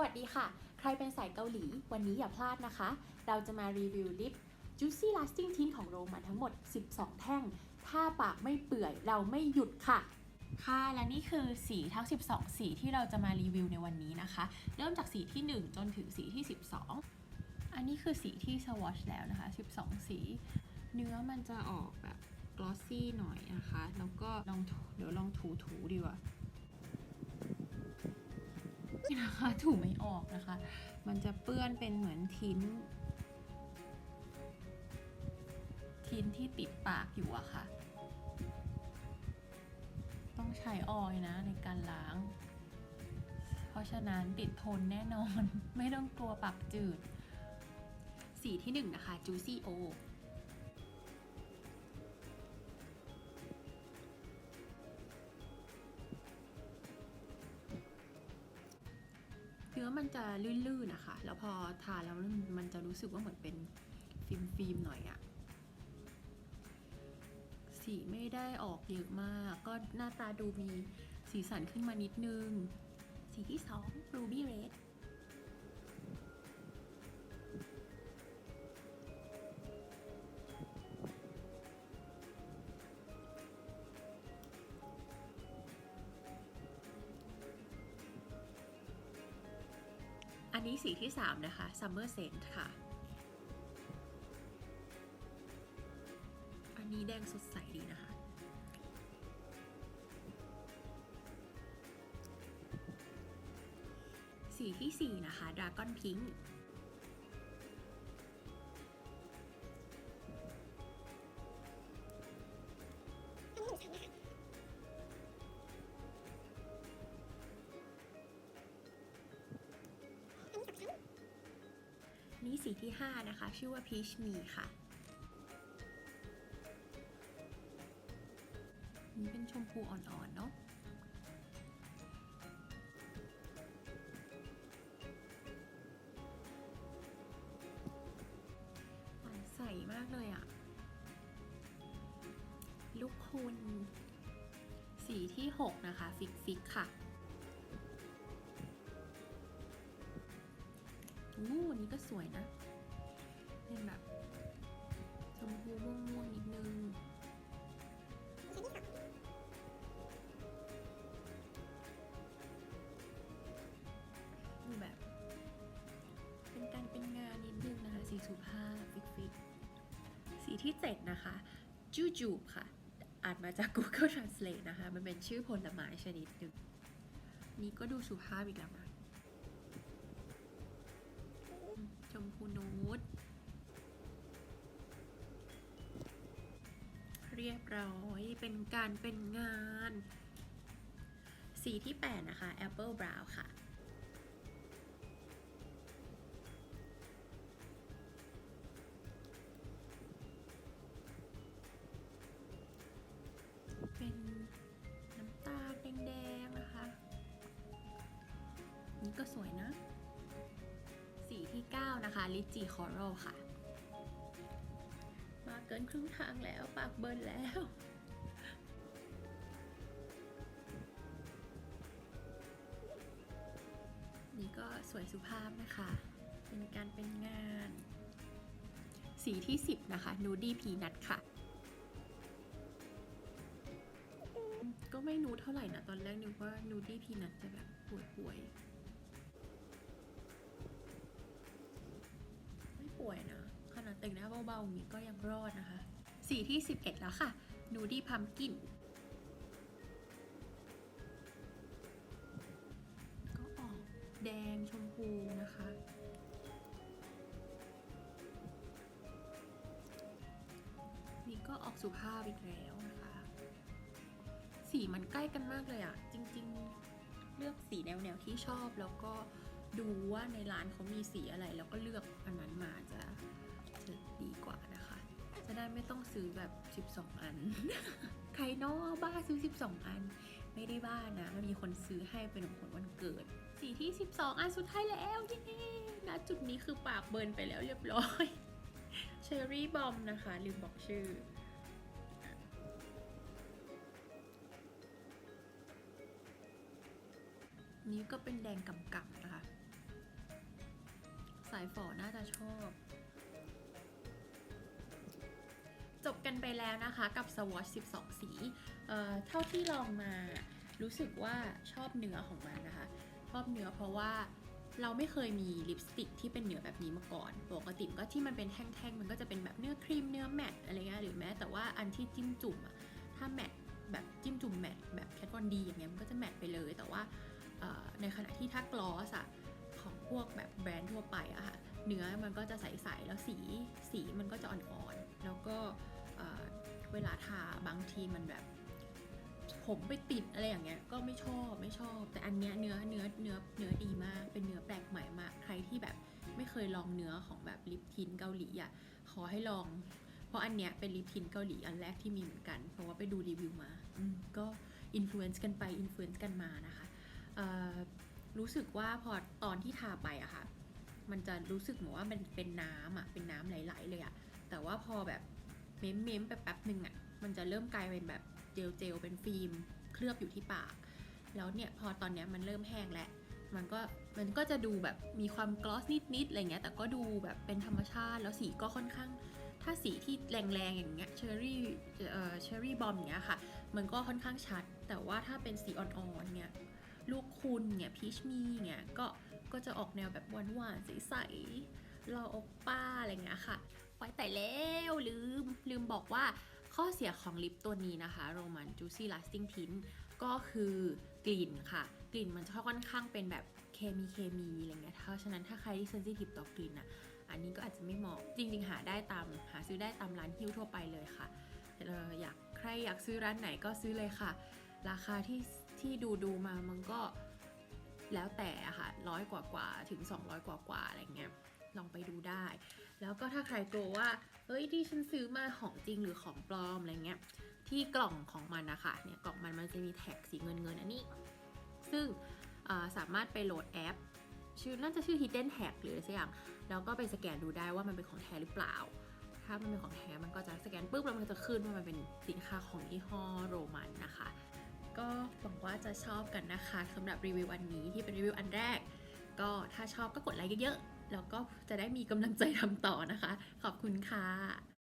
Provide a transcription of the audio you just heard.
วัสดีค่ะ ใครเป็นสายเกาหลี วันนี้อย่าพลาดนะคะ เราจะมารีวิวลิป Juicy Lasting Tint ของโรมาทั้งหมด 12 แท่ง ถ้าปากไม่เปื่อยเราไม่หยุดค่ะ ค่ะและนี่คือสีทั้ง 12 สีที่เราจะมารีวิวในวันนี้นะคะ เริ่มจากสีที่ 1 จนถึงสีที่ 12 อันนี้คือสีที่สวอชแล้วนะคะ 12 สี เนื้อมันจะออกแบบกลอสซี่หน่อยนะคะ แล้วก็ลองถูเดี๋ยวลองถูถูๆดีกว่า นะคะ ถูไม่ออกนะคะ มันจะเปื้อนเป็นเหมือนทิ้น ทิ้นที่ติดปากอยู่อะค่ะ ต้องใช้ออยล์นะในการล้าง เพราะฉะนั้นติดทนแน่นอน ไม่ต้องกลัวปากจืด สีที่หนึ่งนะคะ Juicy O มันจะลื่นๆนะคะ แล้วพอทาแล้วมันจะรู้สึกว่าเหมือนเป็นฟิล์มฟิล์มๆหน่อยอะสีไม่ได้ออกเยอะมาก ก็หน้าตาดูมีสีสันขึ้นมานิดนึง สีที่สอง Ruby Red อันนี้สีที่ 3 นะคะ Summer Scent ค่ะ อันนี้แดงสดใสดีนะคะ สีที่ 4 นะคะ Dragon Pink นี่สีที่ 5 นะคะ ชื่อว่า Peach Me ค่ะนี่เป็นชมพูอ่อนๆ เนาะใสมากเลยอะลูกคุณ สีที่ 6 นะคะ ฟิกฟิกค่ะ อู้อันนี้ก็สวยนะ เป็นแบบชมพูม่วงๆนิดนึงดูแบบ เป็นการเป็นงานนิดนึงนะคะ สีสุภาพฟิกฟิกสีที่7นะคะ จูจูบค่ะ อ่านมาจาก Google Translate นะคะ มันเป็นชื่อผลไม้ชนิดหนึ่ง นี่ก็ดูสุภาพอีกแล้วนะ ชมพูนูดเรียบร้อยเป็นการเป็นงาน สีที่ 8 นะคะ Apple Brown ค่ะ 9 นะคะลิจีคอรัลค่ะ มาเกินครึ่งทางแล้ว ปากเบิร์นแล้วนี่ก็สวยสุภาพนะคะ เป็นการเป็นงาน สีที่ 10 นะคะ นูดี้พีนัทค่ะ ก็ไม่นูดเท่าไหร่นะ ตอนแรกนึกว่านูดี้พีนัทจะแบบป่วยๆ ไม่ป่วยนะ ขนาดแต่งหน้า เบาๆอย่างนี้ก็ยังรอดนะคะ สีที่ 11 แล้วค่ะนูดี้พัมกินก็ออกแดงชมพูนะคะนี่ก็ออกสุภาพอีกแล้วนะคะ สีมันใกล้กันมากเลยอะจริงๆ เลือกสีแนวๆที่ชอบแล้วก็ดูว่าในร้านเขามีสีอะไรแล้วก็เลือกอันนั้นมาจะ จะดีกว่านะคะ จะได้ไม่ต้องซื้อแบบ 12 อัน ใครนอบ้าซื้อ 12 อัน ไม่ได้บ้านะมีคนซื้อให้เป็นของขวัญวันเกิด สีที่ 12 อันสุดท้ายแล้วเย้ณจุดนี้คือปากเบิร์นไปแล้วเรียบร้อยเชอรี่บอมนะคะ ลืมบอกชื่อนี้ก็เป็นแดงกำๆนะคะ สายฝอน่าจะชอบ จบกันไปแล้วนะคะกับ Swatch 12 สีเอ่อเท่าที่ลองมารู้สึกว่าชอบเนื้อของมันนะคะ ชอบเนื้อเพราะว่าเราไม่เคยมีลิปสติกที่เป็นเนื้อแบบนี้มาก่อน ปกติก็ที่มันเป็นแท่งๆ มันก็จะเป็นแบบเนื้อครีมเนื้อแมตต์อะไรเงี้ยหรือแม้แต่ว่าอันที่จิ้มจุ่มอะถ้าแมตต์แบบจิ้มจุ่มแมตต์แบบแคทบอนดีอย่างเงี้ยมันก็จะแมตต์ไปเลย แต่ว่าในขณะที่ถ้ากลอสอะของพวกแบบแบรนด์ทั่วไปอะค่ะ เนื้อมันก็จะใสๆแล้วสีสีมันก็จะอ่อนๆ แล้วก็ เวลาทาบางทีมันแบบ ผมไปติดอะไรอย่างเงี้ย ก็ไม่ชอบไม่ชอบ แต่อันเนี้ยเนื้อเนื้อเนื้อเนื้อดีมาก เป็นเนื้อแปลกใหม่มาก ใครที่แบบไม่เคยลองเนื้อของแบบลิปทินเกาหลีอะขอให้ลอง เพราะอันเนี้ยเป็นลิปทินเกาหลีอันแรกที่มีเหมือนกัน เพราะว่าไปดูรีวิวมาก็อินฟลูเอนซ์กันไปอินฟลูเอนซ์กันมานะคะรู้สึกว่าพอตอนที่ทาไปอะค่ะ มันจะรู้สึกเหมือนว่ามันเป็นน้ำอะเป็นน้ำไหลๆเลยอะแต่ว่าพอแบบ เม้มเม้มๆไปแป๊บหนึ่งอะมันจะเริ่มกลายเป็นแบบเจลเจลๆเป็นฟิล์มเคลือบอยู่ที่ปาก แล้วเนี่ยพอตอนเนี้ยมันเริ่มแห้งแล้วมันก็มันก็จะดูแบบมีความกลอสนิดๆอะไรเงี้ยแต่ก็ดูแบบเป็นธรรมชาติแล้วสีก็ค่อนข้าง ถ้าสีที่แรงๆอย่างเงี้ยเชอร์รี่เอ่อเชอร์รี่บอมอย่างเงี้ยค่ะ มันก็ค่อนข้างชัด แต่ว่าถ้าเป็นสีอ่อนๆเนี่ยลูกคุณเนี่ยพีชมีเนี่ยก็ก็จะออกแนวแบบหวานๆใสๆรอโอป้าอะไรเงี้ยค่ะ ไว้แต่แล้วลืม ลืมบอกว่าข้อเสียของลิปตัวนี้นะคะ Roman Juicy Lasting Tint ก็คือกลิ่นค่ะ กลิ่นมันจะค่อนข้างเป็นแบบเคมีเคมีอะไรเงี้ยเพราะฉะนั้นถ้าใครที่เซนซิทีฟต่อกลิ่นอะ อันนี้ก็อาจจะไม่เหมาะ จริง ๆ หาได้ตามหาซื้อได้ตามร้านฮิ้วทั่วไปเลยค่ะเอออยากใครอยากซื้อร้านไหนก็ซื้อเลยค่ะ ราคาที่ที่ดูดูมามันก็แล้วแต่ค่ะร้อยกว่ากว่าถึง 200 กว่ากว่าอะไรเงี้ย ลองไปดูได้ แล้วก็ถ้าใครกลัวว่าเฮ้ยที่ฉันซื้อมาของจริงหรือของปลอมอะไรเงี้ยที่กล่องของมันนะคะเนี่ยกล่องมันมันจะมีแท็กสีเงินเงินอันนี้ ซึ่งสามารถไปโหลดแอป ชื่อน่าจะชื่อ Hidden Tag หรืออะไรสักอย่างแล้วก็ไปสแกนดูได้ว่ามันเป็นของแท้หรือเปล่า ถ้ามันเป็นของแท้มันก็จะสแกนปุ๊บแล้วมันจะขึ้นว่ามันเป็นสินค้าของยี่ห้อโรมันนะคะก็หวังว่าจะชอบกันนะคะสำหรับรีวิวอันนี้ที่เป็นรีวิวอันแรก ก็ถ้าชอบก็กดไลค์เยอะๆ แล้วก็จะได้มีกำลังใจทำต่อนะคะ ขอบคุณค่ะ